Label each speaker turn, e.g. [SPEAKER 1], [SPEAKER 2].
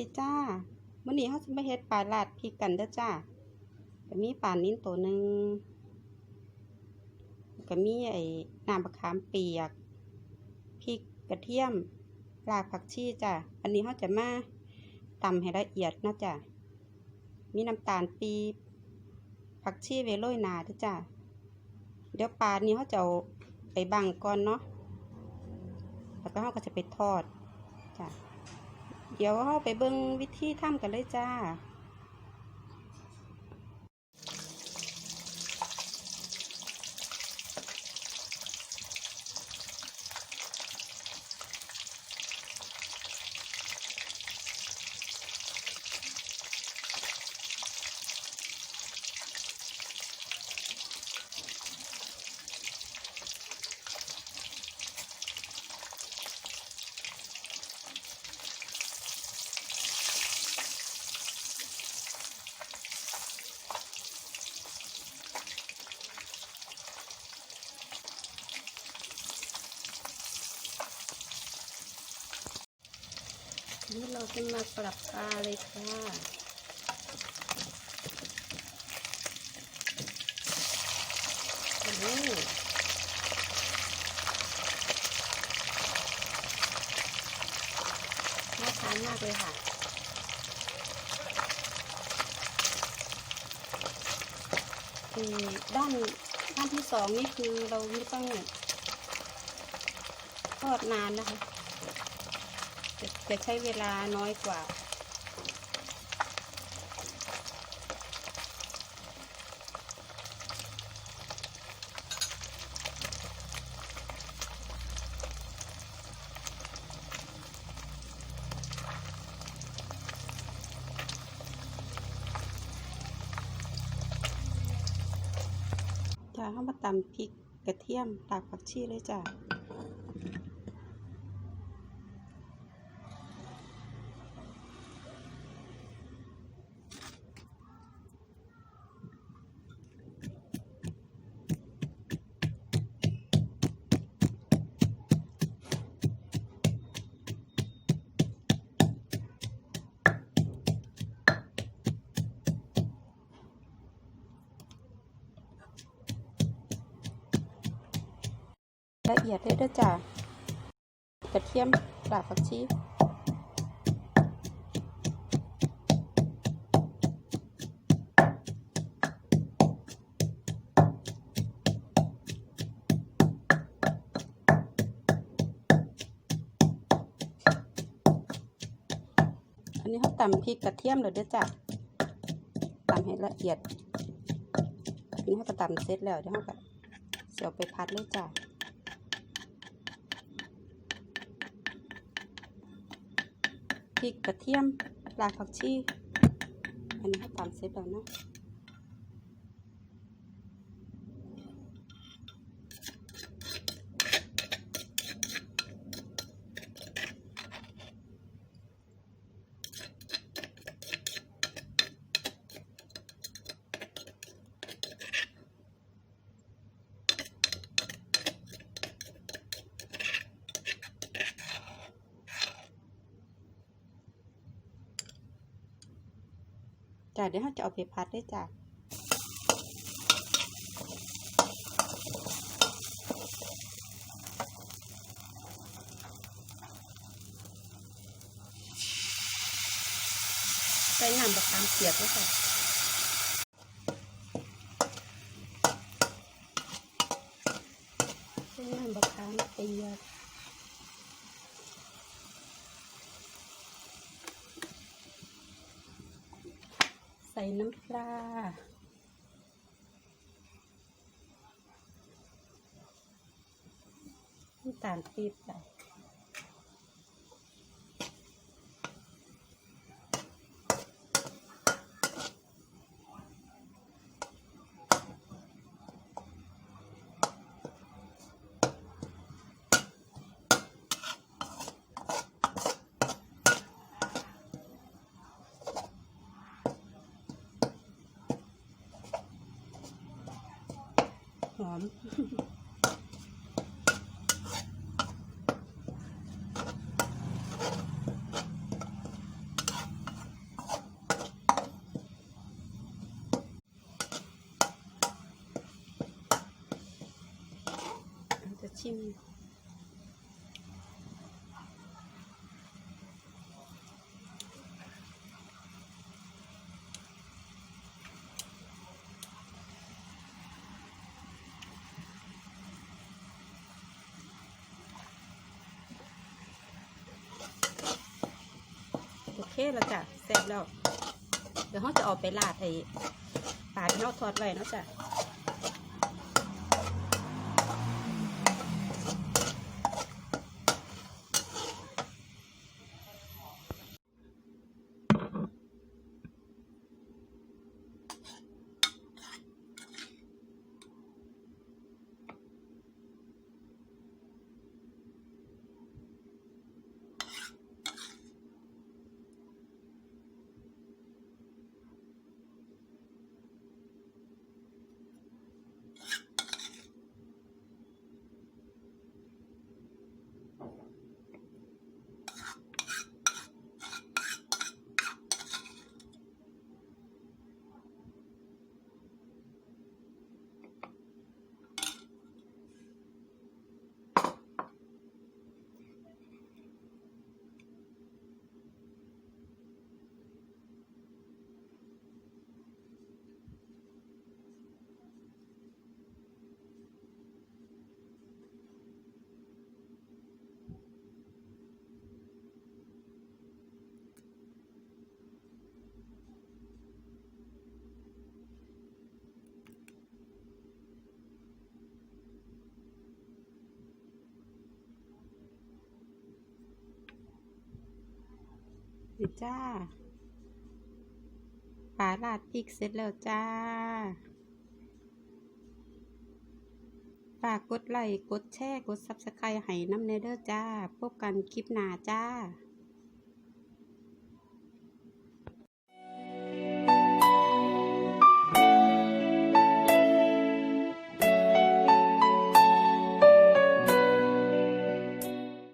[SPEAKER 1] ดีจ้ามื้อนี้เฮาสิมาเฮ็ดปลาลาดพริกกันเด้อจ้าก็มีปลานิ้นตัวหนึ่งก็มีไอ้น้ำมะขามเปียกพริกกระเทียมรากผักชีจ้าอันนี้เฮาจะมาตำให้ละเอียดนะจ้ามีน้ำตาลปี๊บผักชีไว้โรยนาเด้อจ้าเดี๋ยวปลานี้เฮาจะเอาไปบังก่อนเนาะแล้วก็เฮาก็จะไปทอดจ้า เดี๋ยวเราไปเบิ่งวิธีทำกันเลยจ้า นี่เราจะมาปรับปลาเลยค่ะโอ้โหน่าทานมากเลยค่ะด้านด้านที่สองนี่คือเราไม่ต้องทอดนานนะคะ จะใช้เวลาน้อยกว่า จะเข้ามาตำพริกกระเทียมตากผักชีเลยจ้ะ ละเอียดเลยด้อจ้ะกระเทียมรากผักชีอันนี้เขาตำพริกกระเทียมเลยด้อจ้ะตำให้ละเอียด อันนี้เขาก็ตำเสร็จแล้วเดี๋ยวเขาก็เสียวไปพัดเลยจ้ะ พริกกระเทียมรากผักชีอันนี้ให้ตำเสร็จแล้วเนาะ จ้ะเดี๋ยวเราจะเอาไปพัดได้จ้ะใส่น้ำบะขามเปียกด้วยค่ะใส่น้ำบะขามเปียก ส่น้ำปลา น้ำตาลปี๊บใส่ 전. 아침이 แล้วจ้ะแซ่บแล้ว เดี๋ยวเขาจะเอาไปลาดไอ้ปลาที่เราทอดไว้เนาะจ้ะ นี่จ้าปลาลาดพริกเสร็จแล้วจ้า ฝากกดไลค์ กดแชร์ กดซับสไครต์ให้น้ำเนเดอร์จ้า พบกันคลิปหน้าจ้า